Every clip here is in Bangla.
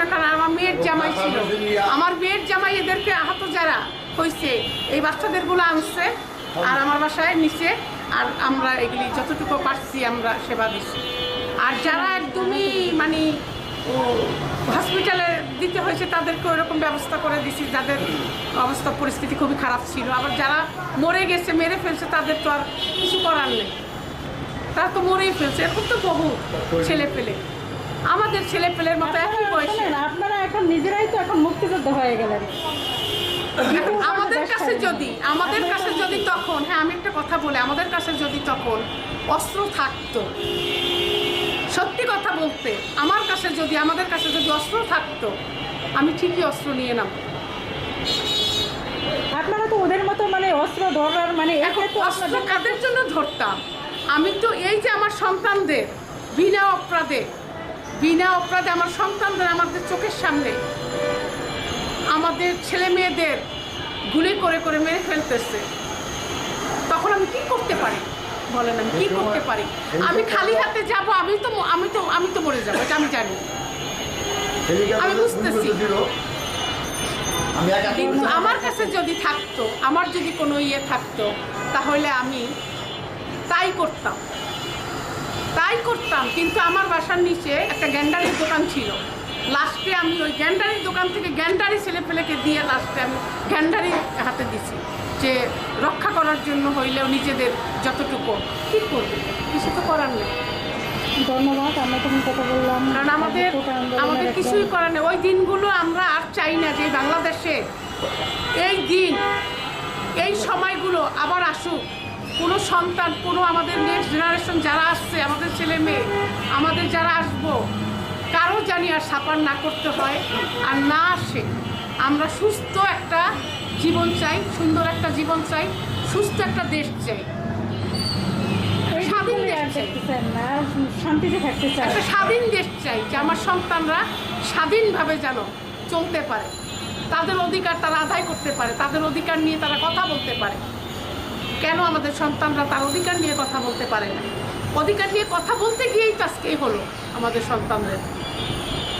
আমার মেয়ের জামাই ছিল। আমার মেয়ের জামাই এদেরকে আহত যারা হয়েছে, এই বাচ্চাদেরগুলো আনছে আর আমার বাসায় নিচে, আর আমরা এগুলি যতটুকু পারছি আমরা সেবা দিচ্ছি। আর যারা একদমই মানে হসপিটালে দিতে হয়েছে তাদেরকে ওইরকম ব্যবস্থা করে দিছি, যাদের অবস্থা, পরিস্থিতি খুবই খারাপ ছিল। আবার যারা মরে গেছে, মেরে ফেলছে, তাদের তো আর কিছু করার নেই। তারা তো মরেই ফেলছে, এরকম তো বহু ছেলে পেলে। আমাদের ছেলে পেলের মতো একই বয়সে। আপনারা এখন নিজেরাই তো এখন মুক্তিযোদ্ধা হয়ে গেলেন। আমাদের কাছে যদি আমাদের কাছে যদি তখন হ্যাঁ আমি একটা কথা বলি আমাদের কাছে যদি তখন অস্ত্র থাকতো সত্যি কথা বলতে আমার কাছে যদি আমাদের কাছে যদি অস্ত্র থাকতো আমি ঠিকই অস্ত্র নিয়ে নাম আপনারা তো ওদের মতো মানে অস্ত্র ধরার মানে এখন অস্ত্র কাদের জন্য ধরতাম? আমি তো এই যে আমার সন্তানদের বিনা অপরাধে বিনা অপরাধে আমার সন্তানদের আমাদের চোখের সামনে আমাদের ছেলে মেয়েদের গুলি করে করে মেরে ফেলতেছে। তখন আমি কি করতে পারি? বলেন আমি কি করতে পারি? আমি খালি হাতে যাব আমি তো আমি তো আমি তো মরে যাব এটা আমি জানি। আমি বুঝতেছি। কিন্তু আমার কাছে যদি থাকতো আমার যদি কোনো ইয়ে থাকতো তাহলে আমি তাই করতাম। করতাম কিন্তু আমার বাসার নিচে একটা গ্যান্ডারির দোকান ছিল। লাস্টে আমি ওই গ্যান্ডারির দোকান থেকে গ্যান্ডারি ছেলেপেলেকে দিয়ে লাস্টে আমি গ্যান্ডারি হাতে দিছি যে রক্ষা করার জন্য হইলেও নিজেদের যতটুকু। কী করবে? কিছু তো করার নেই। ধন্যবাদ আমরা তখন কথা বললাম। কারণ আমাদের আমাদের কিছুই করার নেই। ওই দিনগুলো আমরা আর চাই না যে বাংলাদেশে এই দিন এই সময়গুলো আবার আসুক। কোনো সন্তান কোনো আমাদের নেক্সট জেনারেশন যারা আসছে আমাদের ছেলে মেয়ে আমাদের যারা আসব কারও জানি আর সাপার না করতে হয় আর না আসে। আমরা সুস্থ একটা জীবন চাই সুন্দর একটা জীবন চাই সুস্থ একটা দেশ চাই। স্বাধীন দেশ চাই। শান্তিতে থাকতে চান একটা স্বাধীন দেশ চাই যে আমার সন্তানরা স্বাধীনভাবে যেন চলতে পারে। তাদের অধিকার তারা আদায় করতে পারে তাদের অধিকার নিয়ে তারা কথা বলতে পারে। কেন আমাদের সন্তানরা তার অধিকার নিয়ে কথা বলতে পারে না? অধিকার নিয়ে কথা বলতে গিয়েই তো আজকে এই হলো আমাদের সন্তানদের।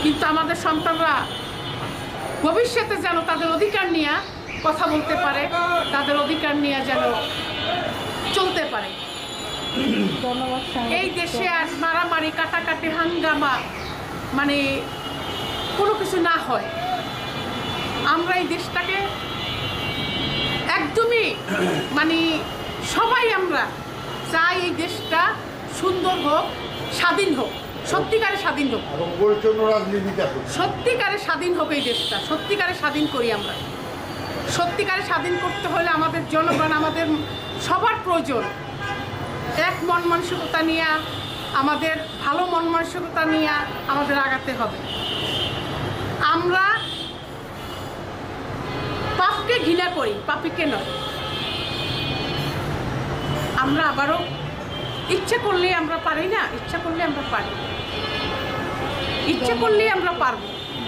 কিন্তু আমাদের সন্তানরা ভবিষ্যতে যেন তাদের অধিকার নিয়ে কথা বলতে পারে তাদের অধিকার নিয়ে যেন চলতে পারে। এই দেশে আর মারামারি কাটাকাটি হাঙ্গামা মানে কোনো কিছু না হয়। আমরা এই দেশটাকে একদমই মানে সবাই আমরা চাই এই দেশটা সুন্দর হোক স্বাধীন হোক সত্যিকারে স্বাধীন হোক। সত্যিকারে স্বাধীন হোক এই দেশটা সত্যিকারে স্বাধীন করি আমরা। সত্যিকারে স্বাধীন করতে হলে আমাদের জনগণ আমাদের সবার প্রয়োজন। এক মন মানসিকতা নিয়ে আমাদের ভালো মন মানসিকতা নিয়ে আমাদের আগাতে হবে। আমরা পাপকে ঘৃণা করি, পাপিকে নয়। আমরা আবারও ইচ্ছা করলে আমরা পারি না, ইচ্ছা করলে আমরা পারি। ইচ্ছা করলে আমরা পারব।